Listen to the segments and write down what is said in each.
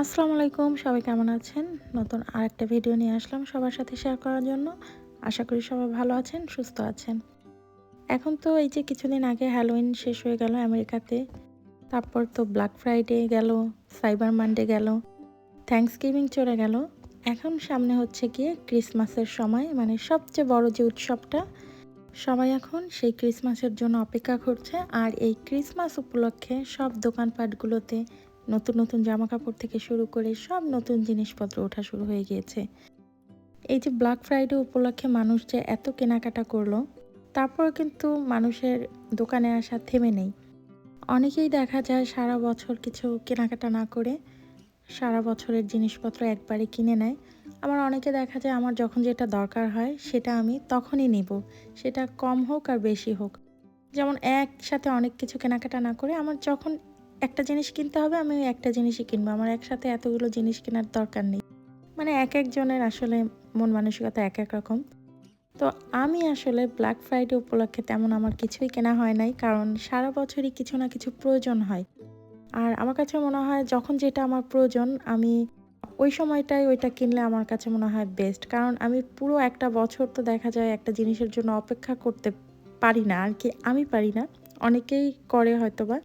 আসসালামু আলাইকুম, সবাই কেমন আছেন? নতুন আরেকটা ভিডিও নিয়ে আসলাম সবার সাথে শেয়ার করার জন্য। আশা করি সবাই ভালো আছেন, সুস্থ আছেন। এখন তো এই যে কিছুদিন আগে হ্যালোইন শেষ হয়ে গেল আমেরিকাতে। তারপর তো ব্ল্যাক ফ্রাইডে গেল সাইবার মানডে গেল থ্যাংকস গিভিং চলে গেল। এখন সামনে হচ্ছে গিয়ে ক্রিসমাসের সময় মানে সবচেয়ে বড় যে উৎসবটা সবাই এখন সেই ক্রিসমাসের জন্য অপেক্ষা করছে আর এই ক্রিসমাস উপলক্ষে সব দোকানপাটগুলোতে নতুন নতুন জামা কাপড় থেকে শুরু করে সব নতুন জিনিসপত্র ওঠা শুরু হয়ে গিয়েছে। এই যে ব্ল্যাক ফ্রাইডে উপলক্ষে মানুষ যে এত কেনাকাটা করল, তারপর কিন্তু মানুষের দোকানে আসা থেমে নেই। অনেকেই দেখা যায় সারা বছর কিছু কেনাকাটা না করে সারা বছরের জিনিসপত্র একবারে কিনে নেয়। আমার অনেকে দেখা যায় আমার যখন যেটা দরকার হয় সেটা আমি তখনই নেব। সেটা কম হোক আর বেশি হোক। যেমন একসাথে অনেক কিছু কেনাকাটা না করে আমার যখন একটা জিনিস কিনতে হবে আমি একটা জিনিসই কিনবো। আমার একসাথে এতগুলো জিনিস কেনার দরকার নেই। মানে এক একজনের আসলে মন মানসিকতা এক এক রকম। তো আমি আসলে ব্ল্যাক ফ্রাইডে উপলক্ষে তেমন আমার কিছুই কেনা হয় নাই, কারণ সারা বছরই কিছু না কিছু প্রয়োজন হয়। আর আমার কাছে মনে হয় যখন যেটা আমার প্রয়োজন আমি ওই সময়টাই ওইটা কিনলে আমার কাছে মনে হয় বেস্ট কারণ আমি পুরো একটা বছর তো দেখা যায় একটা জিনিসের জন্য অপেক্ষা করতে পারি না আর কি আমি পারি না। অনেকেই করে হয়তো বা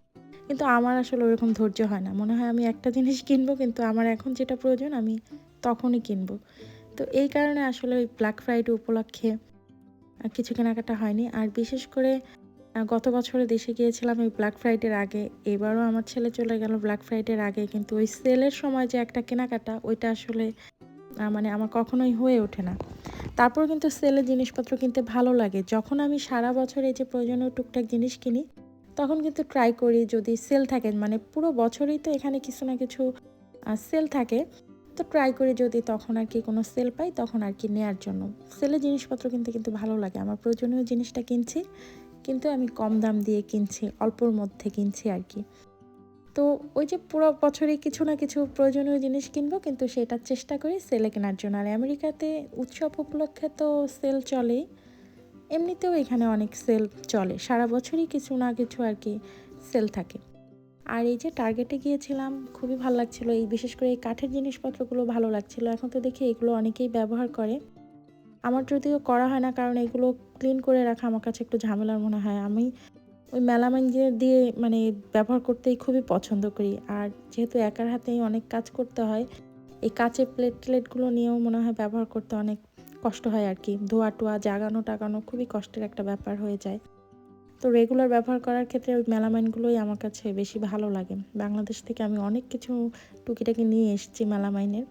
কিন্তু আমার আসলে ওরকম ধৈর্য হয় না। মনে হয় আমি একটা জিনিস কিনবো, কিন্তু আমার এখন যেটা প্রয়োজন আমি তখনই কিনবো। তো এই কারণে আসলে ওই ব্ল্যাক ফ্রাইডে উপলক্ষে কিছু কেনাকাটা হয়নি। আর বিশেষ করে গত বছরে দেশে গিয়েছিলাম এই ব্ল্যাক ফ্রাইডের আগে। এবারও আমার ছেলে চলে গেল ব্ল্যাক ফ্রাইডের আগে, কিন্তু ওই সেলের সময় যে একটা কেনাকাটা, ওইটা আসলে মানে আমার কখনোই হয়ে ওঠে না। তারপর কিন্তু সেলের জিনিসপত্র কিনতে ভালো লাগে। যখন আমি সারা বছর এই যে প্রয়োজনীয় টুকটাক জিনিস কিনি, তখন কিন্তু ট্রাই করি যদি সেল থাকে মানে পুরো বছরই তো এখানে কিছু না কিছু সেল থাকে, তো ট্রাই করি যদি তখন আর কি কোনো সেল পাই, তখন আর কি নেয়ার জন্য। সেলের জিনিসপত্র কিনতে কিন্তু ভালো লাগে। আমার প্রয়োজনীয় জিনিসটা কিনছি। কিন্তু আমি কম দাম দিয়ে কিনছি, অল্পর মধ্যে কিনছি আর কি। তো ওই যে পুরো বছরই কিছু না কিছু প্রয়োজনীয় জিনিস কিনবো, কিন্তু সেটা চেষ্টা করি সেলে কেনার জন্য। আর আমেরিকাতে উৎসব উপলক্ষে তো সেল চলেই। এমনিতেও এখানে অনেক সেল চলে, সারা বছরই কিছু না কিছু আর কি সেল থাকে। আর এই যে টার্গেটে গিয়েছিলাম, খুবই ভালো লাগছিল। এই বিশেষ করে এই কাঠের জিনিসপত্রগুলো ভালো লাগছিল। এখন তো দেখি এগুলো অনেকেই ব্যবহার করে। আমার যদিও করা হয় না, কারণ এগুলো ক্লিন করে রাখা আমার কাছে একটু ঝামেলার মনে হয়। আমি ওই মেলামাইন দিয়ে মানে ব্যবহার করতেই খুবই পছন্দ করি। আর যেহেতু একার হাতেই অনেক কাজ করতে হয়, এই কাঁচের প্লেট প্লেটগুলো নিয়েও মনে হয় ব্যবহার করতে অনেক কষ্ট হয় আর কি। ধোয়া টোয়া, জাগানো টাগানো খুবই কষ্টের একটা ব্যাপার হয়ে যায়। তো রেগুলার ব্যবহার করার ক্ষেত্রে ওই মেলামাইনগুলোই আমার কাছে বেশি ভালো লাগে। বাংলাদেশ থেকে আমি অনেক কিছু টুকিটাকি নিয়ে এসেছি মেলামাইনের।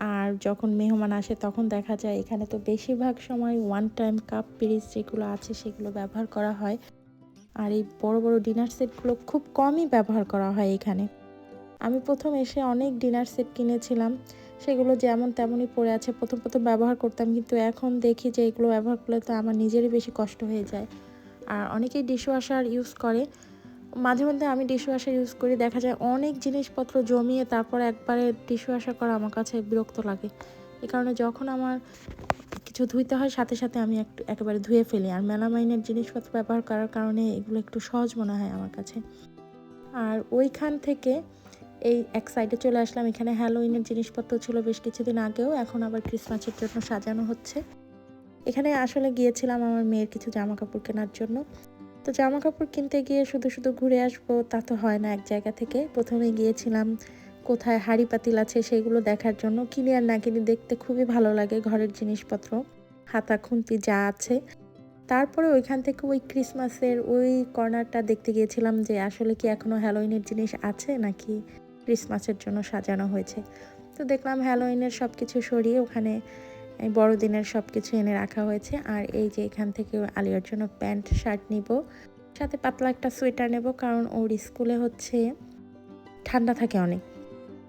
আর যখন মেহমান আসে তখন দেখা যায় এখানে তো বেশিরভাগ সময় ওয়ান টাইম কাপ পিরিজ যেগুলো আছে সেগুলো ব্যবহার করা হয়। আর এই বড় বড় ডিনার সেটগুলো খুব কমই ব্যবহার করা হয় এখানে। আমি প্রথম এসে অনেক ডিনার সেট কিনেছিলাম, সেগুলো যেমন তেমনই পড়ে আছে, প্রথম প্রথম ব্যবহার করতাম, কিন্তু এখন দেখি যে এগুলো ব্যবহার করলে তো আমার নিজেরই বেশি কষ্ট হয়ে যায়। আর অনেকেই ডিশওয়াশার ইউজ করে মাঝে মধ্যে আমি ডিশওয়াশার ইউজ করি। দেখা যায় অনেক জিনিসপত্র জমিয়ে তারপর একবারে ডিশওয়াশার করা আমার কাছে বিরক্ত লাগে। এ কারণে যখন আমার কিছু ধুইতে হয়, সাথে সাথে আমি একটু একেবারে ধুয়ে ফেলি। আর মেলামাইনের জিনিসপত্র ব্যবহার করার কারণে এগুলো একটু সহজ মনে হয় আমার কাছে। আর ওইখান থেকে এই এক সাইডে চলে আসলাম। এখানে হ্যালোইনের জিনিসপত্র ছিল বেশ কিছুদিন আগেও। এখন আবার ক্রিসমাসের জন্য সাজানো হচ্ছে। এখানে আসলে গিয়েছিলাম আমার মেয়ের কিছু জামা কাপড় কেনার জন্য। তো জামা কাপড় কিনতে গিয়ে শুধু শুধু ঘুরে আসব, তা তো হয় না এক জায়গা থেকে। প্রথমে গিয়েছিলাম কোথায় হাড়ি পাতিল আছে সেগুলো দেখার জন্য। কিনে আর না কিনে দেখতে খুবই ভালো লাগে ঘরের জিনিসপত্র। হাতা খুন্তি যা আছে। তারপরে ওইখান থেকে ওই ক্রিসমাসের ওই কর্নারটা দেখতে গিয়েছিলাম যে আসলে কি এখনও হ্যালোইনের জিনিস আছে নাকি ক্রিসমাসের জন্য সাজানো হয়েছে। তো দেখলাম হ্যালোইনের সব কিছু সরিয়ে ওখানে বড়দিনের সব কিছু এনে রাখা হয়েছে। আর এই যে এখান থেকে আলিয়ার জন্য প্যান্ট, শার্ট নিব। সাথে পাতলা একটা সোয়েটার নেব, কারণ ওর স্কুলে হচ্ছে ঠান্ডা থাকে অনেক।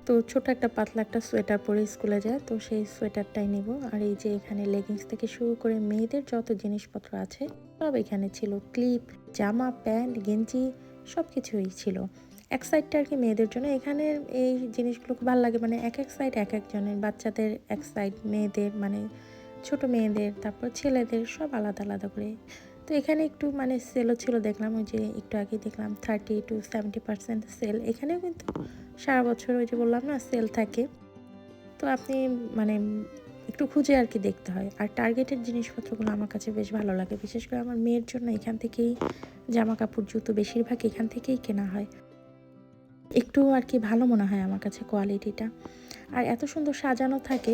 তো ছোট একটা পাতলা একটা সোয়েটার পরে স্কুলে যায়, তো সেই সোয়েটারটাই নিব। আর এই যে এখানে লেগিংস থেকে শুরু করে মেয়েদের যত জিনিসপত্র আছে, সব এখানে ছিল। ক্লিপ, জামা, প্যান্ট, গেঞ্জি সব কিছুই ছিল। এক সাইডটা আর কি মেয়েদের জন্য। এখানে এই জিনিসগুলো খুব ভালো লাগে মানে এক এক সাইড এক একজনের, বাচ্চাদের এক সাইড মেয়েদের মানে ছোট মেয়েদের, তারপর ছেলেদের, সব আলাদা আলাদা করে। তো এখানে একটু মানে সেলও ছিল, দেখলাম ওই যে একটু আগে দেখলাম thirty two seventy percent sale এখানেও কিন্তু সারা বছর ওই যে বললাম না সেল থাকে। তো আপনি মানে একটু খুঁজে আর কি দেখতে হয়। আর টার্গেটের জিনিসপত্রগুলো আমার কাছে বেশ ভালো লাগে। বিশেষ করে আমার মেয়ের জন্য এখান থেকেই জামা কাপড় জুতো বেশিরভাগ এখান থেকেই কেনা হয়। একটু আর কি ভালো মনে হয় আমার কাছে কোয়ালিটিটা। আর এত সুন্দর সাজানো থাকে,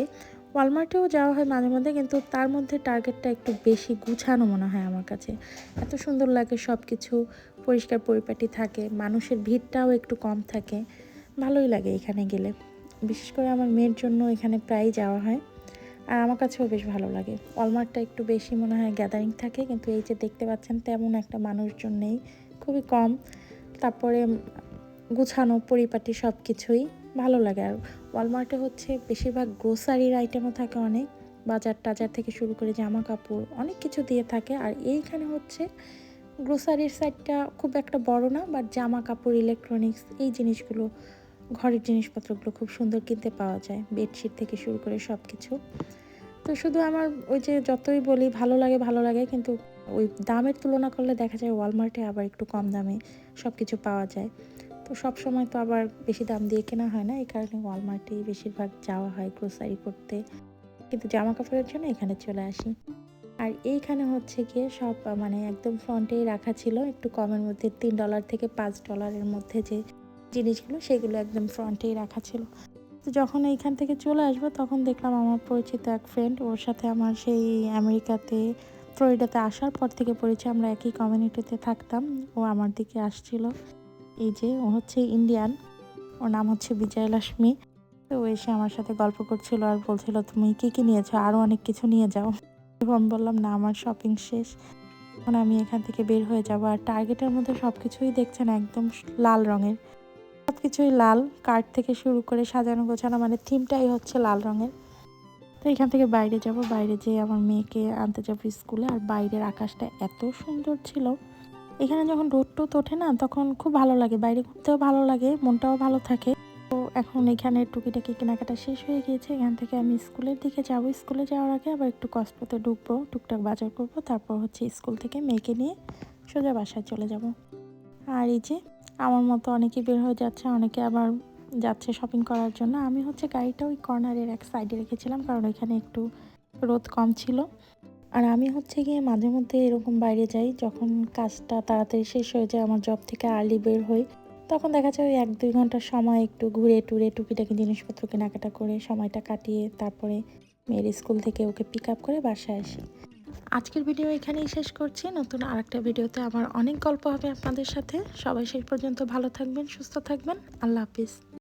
ওয়ালমার্টেও যাওয়া হয় মাঝে মধ্যে, কিন্তু তার মধ্যে টার্গেটটা একটু বেশি গুছানো মনে হয় আমার কাছে। এত সুন্দর লাগে সব কিছু পরিষ্কার পরিপাটি থাকে, মানুষের ভিড়টাও একটু কম থাকে, ভালোই লাগে এখানে গেলে। বিশেষ করে আমার মেয়ের জন্য এখানে প্রায় যাওয়া হয়, আর আমার কাছেও বেশ ভালো লাগে। ওয়ালমার্টটা একটু বেশি মনে হয় গ্যাদারিং থাকে, কিন্তু এই যে দেখতে পাচ্ছেন তেমন একটা মানুষজন নেই, খুবই কম। তারপরে গুছানো, পরিপাটি সব কিছুই ভালো লাগে। আর ওয়ালমার্টে হচ্ছে বেশিরভাগ গ্রোসারির আইটেমও থাকে অনেক। বাজার টাজার থেকে শুরু করে জামা কাপড় অনেক কিছু দিয়ে থাকে। আর এইখানে হচ্ছে গ্রোসারির সাইডটা খুব একটা বড় না বাট জামা কাপড় ইলেকট্রনিক্স এই জিনিসগুলো, ঘরের জিনিসপত্রগুলো খুব সুন্দর কিনতে পাওয়া যায় বেডশিট থেকে শুরু করে সব কিছু তো শুধু আমার ওই যে যতই বলি, ভালো লাগে ভালো লাগে, কিন্তু ওই দামের তুলনা করলে দেখা যায় ওয়ালমার্টে আবার একটু কম দামে সব কিছু পাওয়া যায়। তো সব সময় তো আবার বেশি দাম দিয়ে কেনা হয় না। এই কারণে ওয়ালমার্টেই বেশিরভাগ যাওয়া হয় গ্রোসারি করতে। কিন্তু জামা কাপড়ের জন্য এখানে চলে আসি। আর এইখানে হচ্ছে গিয়ে সব মানে একদম ফ্রন্টেই রাখা ছিল। একটু কমের মধ্যে তিন ডলার থেকে পাঁচ ডলারের মধ্যে যে জিনিসগুলো, সেগুলো একদম ফ্রন্টেই রাখা ছিল। তো যখন এইখান থেকে চলে আসব, তখন দেখলাম আমার পরিচিত এক ফ্রেন্ড ওর সাথে আমার সেই আমেরিকাতে, ফ্লোরিডাতে আসার পর থেকে পরিচয়, আমরা একই কমিউনিটিতে থাকতাম। ও আমার দিকে আসছিল। এই যে, ও হচ্ছে ইন্ডিয়ান ওর নাম হচ্ছে বিজয় লক্ষ্মী তো ও এসে আমার সাথে গল্প করছিল আর বলছিল, তুমি কি কি নিয়েছো? আরও অনেক কিছু নিয়ে যাও। এবং বললাম, না, আমার শপিং শেষ। এখন আমি এখান থেকে বের হয়ে যাব। আর টার্গেটের মধ্যে সব কিছুই দেখছেন একদম লাল রঙের। সব কিছুই লাল। কার্ড থেকে শুরু করে সাজানো গোছানো মানে থিমটাই হচ্ছে লাল রঙের। তো এখান থেকে বাইরে যাব। বাইরে যেয়ে আমার মেয়েকে আনতে যাব স্কুলে। আর বাইরের আকাশটা এত সুন্দর ছিল। এখানে যখন রোদ টোদ ওঠে না, তখন খুব ভালো লাগে। বাইরে ঘুরতেও ভালো লাগে, মনটাও ভালো থাকে। তো এখন এখানে টুকিটাকি কেনাকাটা শেষ হয়ে গিয়েছে। এখান থেকে আমি স্কুলের দিকে যাব। স্কুলে যাওয়ার আগে আবার একটু কসপোতে ঢুকবো, টুকটাক বাজার করব। তারপর হচ্ছে স্কুল থেকে মেয়েকে নিয়ে সোজা বাসায় চলে যাব। আর এই যে, আমার মতো অনেকে বের হয়ে যাচ্ছে, অনেকে আবার যাচ্ছে শপিং করার জন্য। আমি হচ্ছে গাড়িটা ওই কর্নারের এক সাইডে রেখেছিলাম, কারণ ওইখানে একটু রোদ কম ছিল। আর আমি হচ্ছে গিয়ে মাঝে মধ্যে এরকম বাইরে যাই, যখন কাজটা তাড়াতাড়ি শেষ হয়ে যায়, আমার জব থেকে আর্লি বের হই, তখন দেখা যায় ওই এক দুই ঘণ্টার সময় একটু ঘুরে টুরে টুকিটাকি জিনিসপত্র কেনাকাটা করে সময়টা কাটিয়ে তারপরে মেয়ের স্কুল থেকে ওকে পিক আপ করে বাসায় আসি। আজকের ভিডিও এখানেই শেষ করছি। নতুন আরেকটা ভিডিওতে আমার অনেক গল্প হবে আপনাদের সাথে। সবাই শেষ পর্যন্ত ভালো থাকবেন, সুস্থ থাকবেন। আল্লাহ হাফিজ।